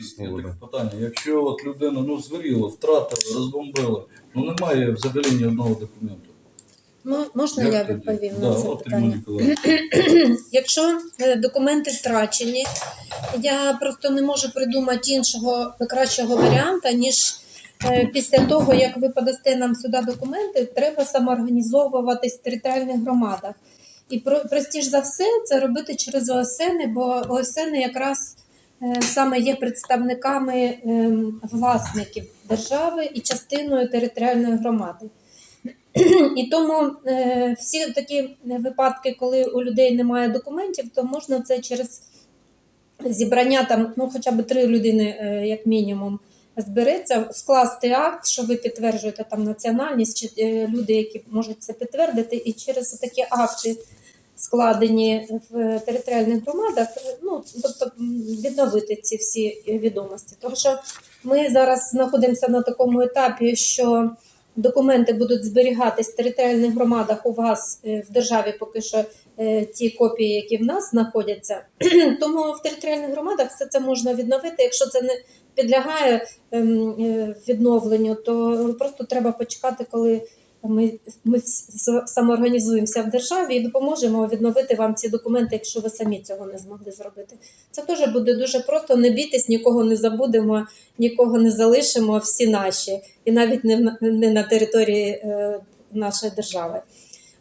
Є таке питання. Якщо от людина ну, зваріла, втратила, розбомбила, ну немає взагалі ні одного документу. Мо- Можна Як я тоді? відповім да, на це от, питання? Ніколаївна. Якщо е, документи втрачені, я просто не можу придумати іншого кращого варіанта, ніж е, після того, як ви подасте нам сюди документи, треба самоорганізовуватись в територіальних громадах. І про- простіш за все це робити через ОСН, бо ОСН якраз саме є представниками ем, власників держави і частиною територіальної громади. І тому е, всі такі випадки, коли у людей немає документів, то можна це через зібрання там, ну хоча б три людини, е, як мінімум, збереться, скласти акт, що ви підтверджуєте там національність, чи е, люди, які можуть це підтвердити, і через такі акти. Складені в територіальних громадах, ну тобто відновити ці всі відомості. Тому що ми зараз знаходимося на такому етапі, що документи будуть зберігатись в територіальних громадах у вас е, в державі поки що е, ті копії, які в нас знаходяться. Тому в територіальних громадах все це можна відновити. Якщо це не підлягає ем, е, відновленню, то просто треба почекати, коли ми, ми самоорганізуємося в державі і допоможемо відновити вам ці документи, якщо ви самі цього не змогли зробити. Це теж буде дуже просто. Не бійтесь, нікого не забудемо, нікого не залишимо, всі наші, і навіть не, не на території е, нашої держави.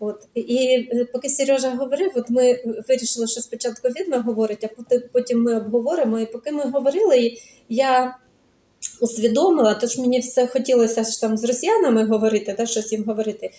От і е, поки Сережа говорив, от ми вирішили, що спочатку він говорить, а потім ми обговоримо. І поки ми говорили, я усвідомила, тож мені все хотілося ж там з росіянами говорити, та щось їм говорити.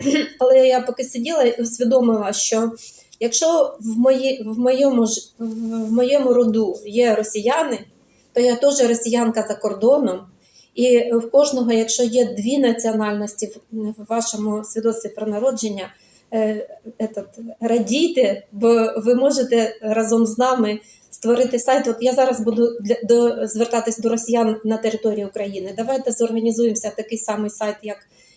Але я поки сиділа і усвідомила, що якщо в, мої, в, моєму, в моєму роду є росіяни, то я теж росіянка за кордоном. І в кожного, якщо є дві національності в вашому свідоцтві про народження, е, радійте, бо ви можете разом з нами створити сайт. От я зараз буду для, до, звертатись до росіян на території України. Давайте зорганізуємося такий самий сайт, як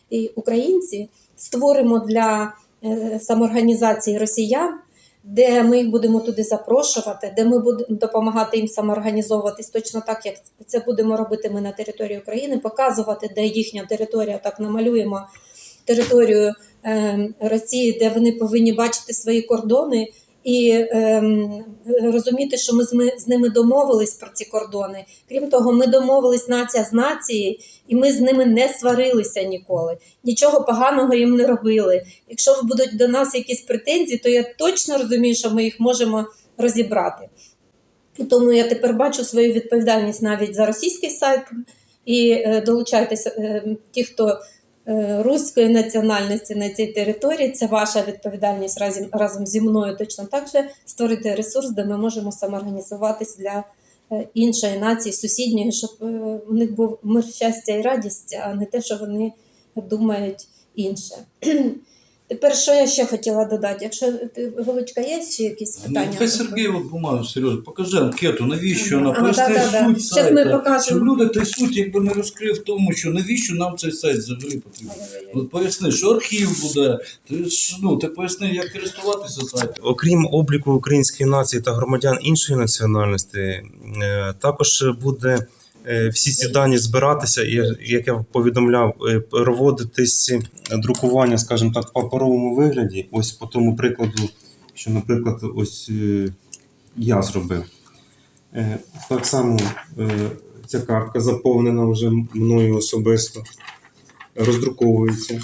і українці, створимо для е, самоорганізації росіян. Де ми їх будемо туди запрошувати, де ми будемо допомагати їм самоорганізовуватись точно так, як це будемо робити ми на території України, показувати, де їхня територія, так намалюємо територію е, Росії, де вони повинні бачити свої кордони і е, розуміти, що ми з, ми з ними домовились про ці кордони. Крім того, ми домовились нація з нацією, і ми з ними не сварилися ніколи. Нічого поганого їм не робили. Якщо будуть до нас якісь претензії, то я точно розумію, що ми їх можемо розібрати. Тому я тепер бачу свою відповідальність навіть за російський сайт. І е, долучайтеся е, ті, хто руської національності на цій території. Це ваша відповідальність разом, разом зі мною точно так же створити ресурс, де ми можемо самоорганізуватись для е, іншої нації, сусідньої, щоб е, у них був мир, щастя і радість, а не те, що вони думають інше. Тепер що я ще хотіла додати? Якщо ти Голочка, є ще якісь Ну, питання? хай Сергій от бумагу, Сережа, покажи анкету, навіщо вона Ага, поясни да-да-да. суть Щас ми сайта. покажемо. Щоб люди той суть якби не розкрив в тому, що навіщо нам цей сайт взагалі потрібен. От поясни, що архів буде, ти, ж, ну, ти поясни, як користуватися сайтом. Окрім обліку української нації та громадян іншої національності, е, також буде всі ці дані збиратися, і як я повідомляв, е, проводитись друкування, скажімо так, в паперовому вигляді. Ось по тому прикладу, що, наприклад, ось е, я зробив. Е, Так само е, ця картка заповнена вже мною особисто, роздруковується.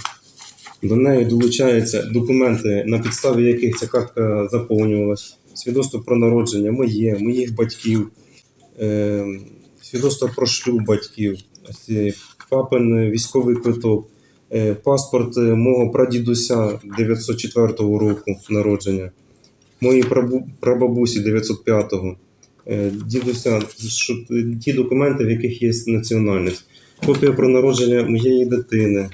До неї долучаються документи, на підставі яких ця картка заповнювалась. Свідоцтво про народження моє, моїх батьків, е, свідоцтво про шлюб батьків, папин військовий квиток, е, паспорт е, мого прадідуся 904 року народження, моїй прабабусі 905-го, е, дідуся, ті документи, в яких є національність, копія про народження моєї дитини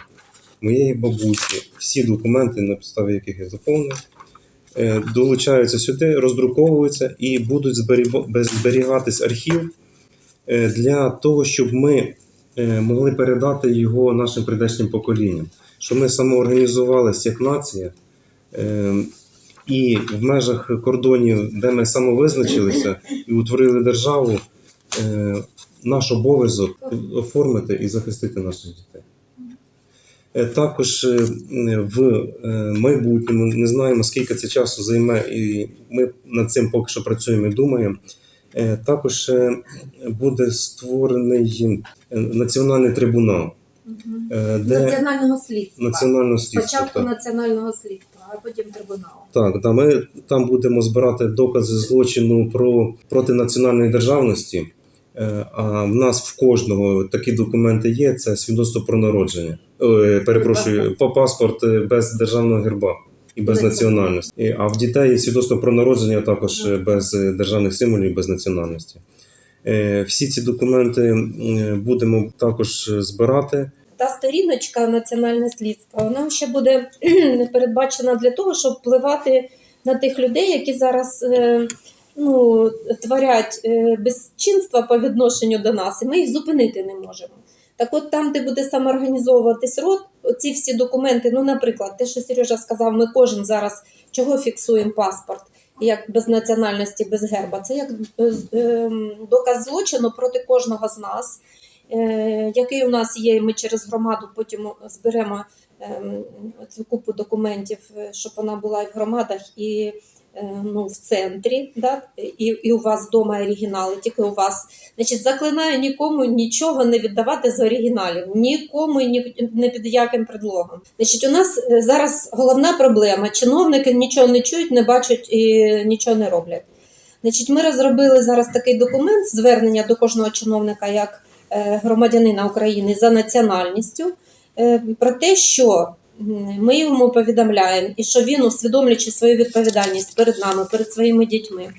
моєї бабусі, всі документи, на підставі яких я заповнив, долучаються сюди, роздруковуються і будуть зберігатись архів для того, щоб ми е, могли передати його нашим прийдешнім поколінням, щоб ми самоорганізувалися як нація. е, І в межах кордонів, де ми самовизначилися і утворили державу, е, наш обов'язок оформити і захистити наших дітей. Е, Також е, в е, майбутньому не знаємо, скільки це часу займе, і ми над цим поки що працюємо і думаємо. Е, Також е, буде створений е, національний трибунал, де Національного слідства. національного слідства. Спочатку так. національного слідства, а потім трибуналу. Так, да, ми там будемо збирати докази злочину про проти національної державності. А в нас в кожного такі документи є: це свідоцтво про народження. Перепрошую, по паспорт без державного герба і без національності. І- А в дітей свідоцтво про народження також е, без е, державних символів, без національності. Е, Всі ці документи будемо також збирати. Та сторіночка національне слідство, вона ще буде передбачена для того, щоб впливати на тих людей, які зараз ну, творять безчинства по відношенню до нас, і ми їх зупинити не можемо. Так от там, де буде самоорганізовуватись род, ці всі документи, ну, наприклад, те, що Сережа сказав, ми кожен зараз чого фіксуємо паспорт, як без національності, без герба. Це як е, ем, доказ злочину проти кожного з нас е, який у нас є, і ми через громаду потім зберемо ем, цю купу документів, е, щоб вона була і в громадах, і е, ну, в центрі, да? і, і у вас вдома оригінали, тільки у вас. Значить, заклинаю нікому нічого не віддавати з оригіналів, нікому ні, не під яким предлогом. Значить, у нас е, зараз головна проблема: чиновники нічого не чують, не бачать і нічого не роблять. Значить, ми розробили зараз такий документ звернення до кожного чиновника як е, громадянина України за національністю е, про те, що ми йому повідомляємо, і що він, усвідомлюючи свою відповідальність перед нами, перед своїми дітьми,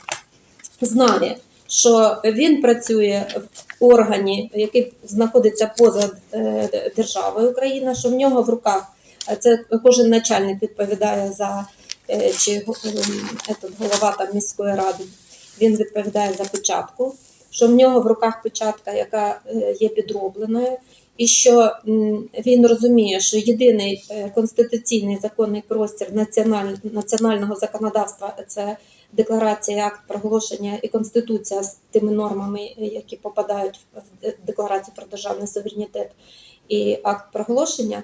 знає, що він працює в органі, який знаходиться поза е, державою Україна, що в нього в руках е, це кожен начальник відповідає за е, чи голова там міської ради, він відповідає за печатку, що в нього в руках печатка, яка є підробленою, і що він розуміє, що єдиний е, конституційний законний простір національ- національного законодавства це декларація, акт проголошення і конституція з тими нормами, е, які попадають в декларацію про державний суверенітет і акт проголошення,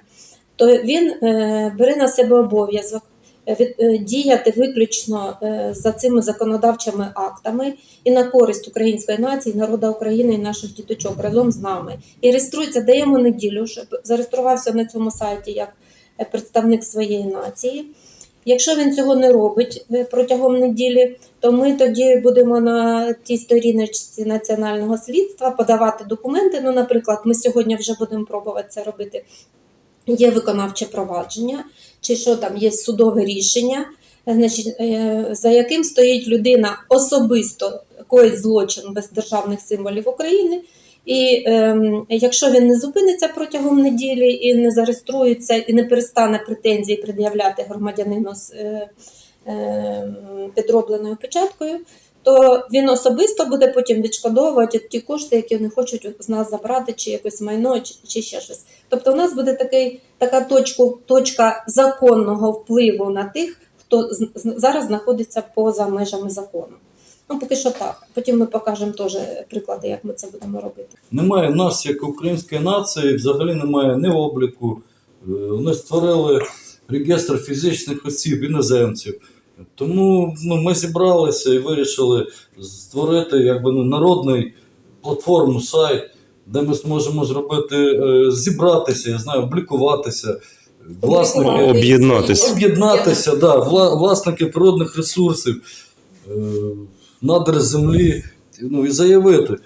то він е, бере на себе обов'язок діяти виключно е, за цими законодавчими актами і на користь української нації, народу України і наших діточок разом з нами. І реєструється, даємо неділю, щоб зареєструвався на цьому сайті як е, представник своєї нації. Якщо він цього не робить е, протягом неділі, то ми тоді будемо на тій сторіночці національного слідства подавати документи. Ну, наприклад, ми сьогодні вже будемо пробувати це робити. Є виконавче провадження, чи що там є судове рішення, е, значить, е, за яким стоїть людина особисто коїть злочин без державних символів України. І ем, якщо він не зупиниться протягом неділі і не зареєструється, і не перестане претензії пред'являти громадянину з е, е, підробленою печаткою, то він особисто буде потім відшкодовувати ті кошти, які вони хочуть з нас забрати, чи якось майно, чи, чи ще щось. Тобто, у нас буде такий, така точку, точка законного впливу на тих, хто зараз знаходиться поза межами закону. Ну, поки що так. Потім ми покажемо теж приклади, як ми це будемо робити. Немає в нас, як української нації, взагалі немає ні обліку. Е, Вони створили реєстр фізичних осіб, іноземців. Тому ну, ми зібралися і вирішили створити якби, ну, народний платформу, сайт, де ми зможемо зробити, е, зібратися, я знаю, облікуватися. Власники, Об'єднатися. об'єднатися, да, вла- власники природних ресурсів, е, надр землі, ну і заявити.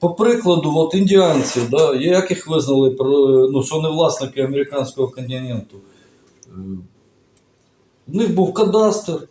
По прикладу, от індіанці, да, як їх визнали, ну, що вони власники американського континенту. У них був кадастр,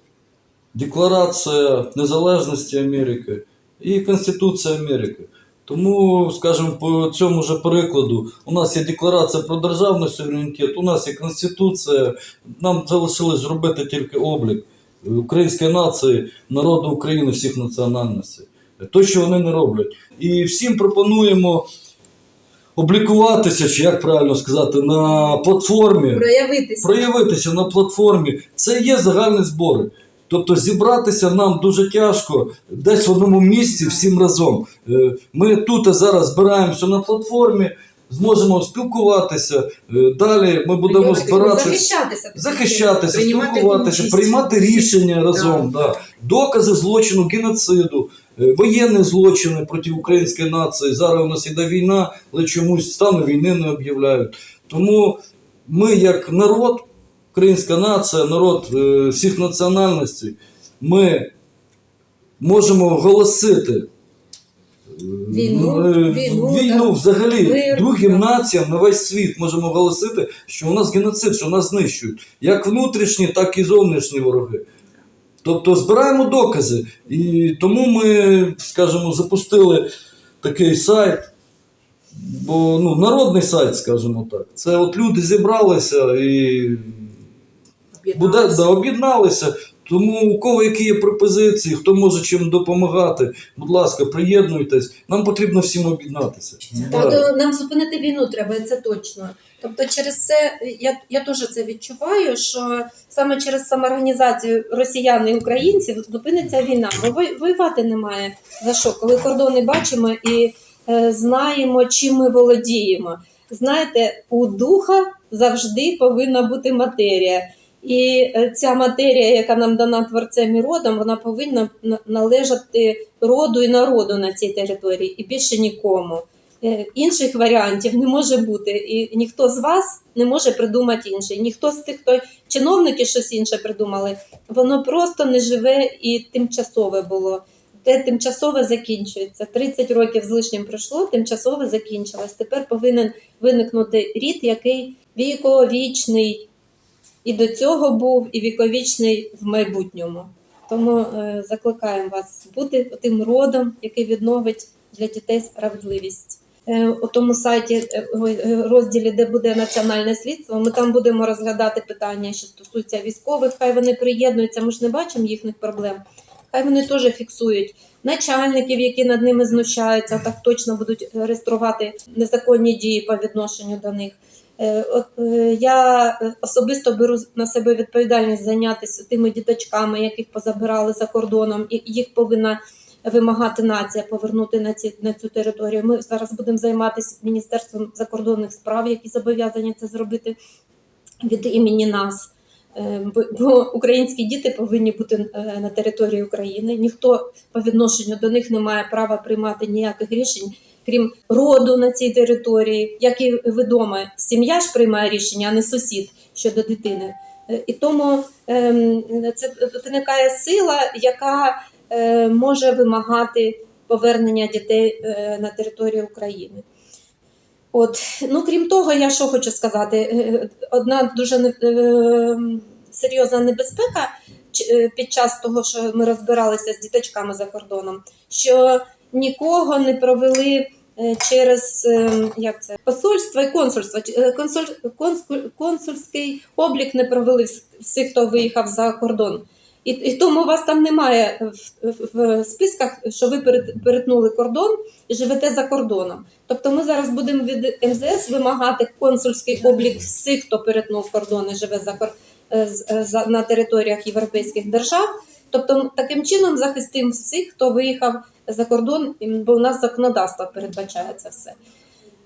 Декларація Незалежності Америки і Конституція Америки. Тому, скажімо, по цьому ж прикладу, у нас є декларація про державний суверенітет, у нас є Конституція, нам залишилось зробити тільки облік української нації, народу України всіх національностей. То, що вони не роблять. І всім пропонуємо облікуватися, чи як правильно сказати, на платформі Проявитися. проявитися на платформі. Це є загальні збори. Тобто зібратися нам дуже тяжко десь в одному місці всім разом. Е, Ми тут зараз збираємося на платформі, зможемо спілкуватися. е, Далі ми будемо збиратися захищатися. захищатися, Приймати спілкуватися, участь. приймати рішення разом. Да. Докази злочину, геноциду, воєнні злочини проти української нації. Зараз у нас іде війна, але чомусь стану війни не об'являють. Тому ми, як народ, українська нація, народ е, всіх національностей, ми можемо оголосити. е, Війну, е, війну, війну да. взагалі Мир, другим да. націям на весь світ можемо оголосити, що у нас геноцид, що нас знищують як внутрішні, так і зовнішні вороги. Тобто збираємо докази. І тому ми, скажімо, запустили такий сайт, бо ну, народний сайт, скажімо так. Це от люди зібралися і буде, да, об'єдналися. Тому у кого які є пропозиції, хто може чим допомагати, будь ласка, приєднуйтесь. Нам потрібно всім об'єднатися. Та, Да. то нам зупинити війну треба, це точно. Тобто, через це я, я теж це відчуваю, що саме через самоорганізацію росіян і українців зупиниться війна. Бо воювати немає за що, коли кордони бачимо і е, знаємо, чим ми володіємо. Знаєте, у духа завжди повинна бути матерія. І е, ця матерія, яка нам дана творцем і родом, вона повинна належати роду і народу на цій території, і більше нікому. Е, Інших варіантів не може бути, і ніхто з вас не може придумати інший. Ніхто з тих, хто чиновники щось інше придумали, воно просто не живе і тимчасове було. Те тимчасове закінчується. 30 років з лишнім пройшло, тимчасове закінчилось. Тепер повинен виникнути рід, який віковічний і до цього був, і віковічний в майбутньому. Тому е, закликаємо вас бути тим родом, який відновить для дітей справедливість. Е, у тому сайті е, розділі, де буде національне слідство, ми там будемо розглядати питання, що стосуються військових. Хай вони приєднуються. Ми ж не бачимо їхніх проблем. Хай вони теж фіксують начальників, які над ними знущаються, так точно будуть реєструвати незаконні дії по відношенню до них. Е, е, Я особисто беру на себе відповідальність зайнятися тими діточками, яких позабирали за кордоном, і їх повинна вимагати нація повернути на ці на цю територію. Ми зараз будемо займатися міністерством закордонних справ, які зобов'язані це зробити від імені нас. Е, Бо українські діти повинні бути на території України. Ніхто по відношенню до них не має права приймати ніяких рішень, крім роду на цій території. Як і відомо, сім'я ж приймає рішення, а не сусід щодо дитини. Е, І тому ем, це виникає сила, яка е, може вимагати повернення дітей е, на територію України. От, ну крім того, я що хочу сказати, одна дуже серйозна небезпека під час того, що ми розбиралися з діточками за кордоном, що нікого не провели через е, як це посольство і консульство. Е, Консуль, консуль- консульський облік не провели вс- всіх, хто виїхав за кордон. І, і тому вас там немає в, в, в списках, що ви перет- перетнули кордон і живете за кордоном. Тобто ми зараз будемо від МЗС вимагати консульський облік всіх, хто перетнув кордон і живе за, е, е, за на територіях європейських держав. Тобто таким чином захистимо всіх, хто виїхав за кордон, бо у нас законодавство передбачає це все.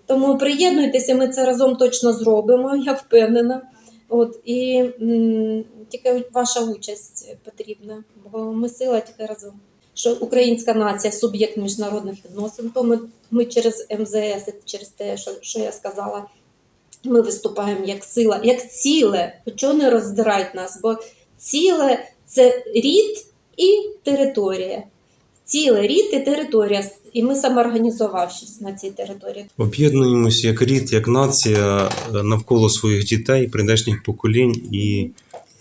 Тому приєднуйтеся, ми це разом точно зробимо, я впевнена. От і м, тільки ваша участь потрібна, бо ми сила тільки разом. Що українська нація суб'єкт міжнародних відносин, то ми, ми через МЗС, через те, що, що я сказала, ми виступаємо як сила, як ціле. Чого не роздирають нас? Бо ціле це рід і територія. Ціле рід і територія. І ми самоорганізувавшись на цій території. Об'єднуємося як рід, як нація е, навколо своїх дітей, прийдешніх поколінь і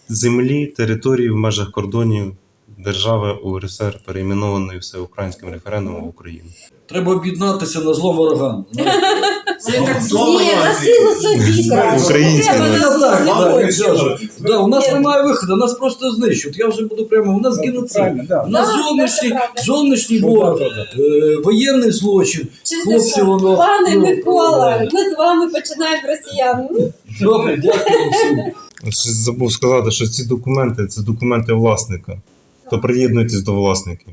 землі, території в межах кордонів держави УРСР, перейменованої всеукраїнським референдумом в Україну. Треба об'єднатися на зло ворогам. Це так Ні, на силу собі краще. Да, у нас немає виходу, нас просто знищують. Я вже буду прямо. У нас геноцид. У нас зовнішній, зовнішній Ну, ворог, е, воєнний злочин. Хлопці, воно- Пане ну, Микола, ну, ми з вами починаємо росіян. Добре, дякую всім. Забув сказати, що ці документи це документи власника. То приєднуйтесь до власників.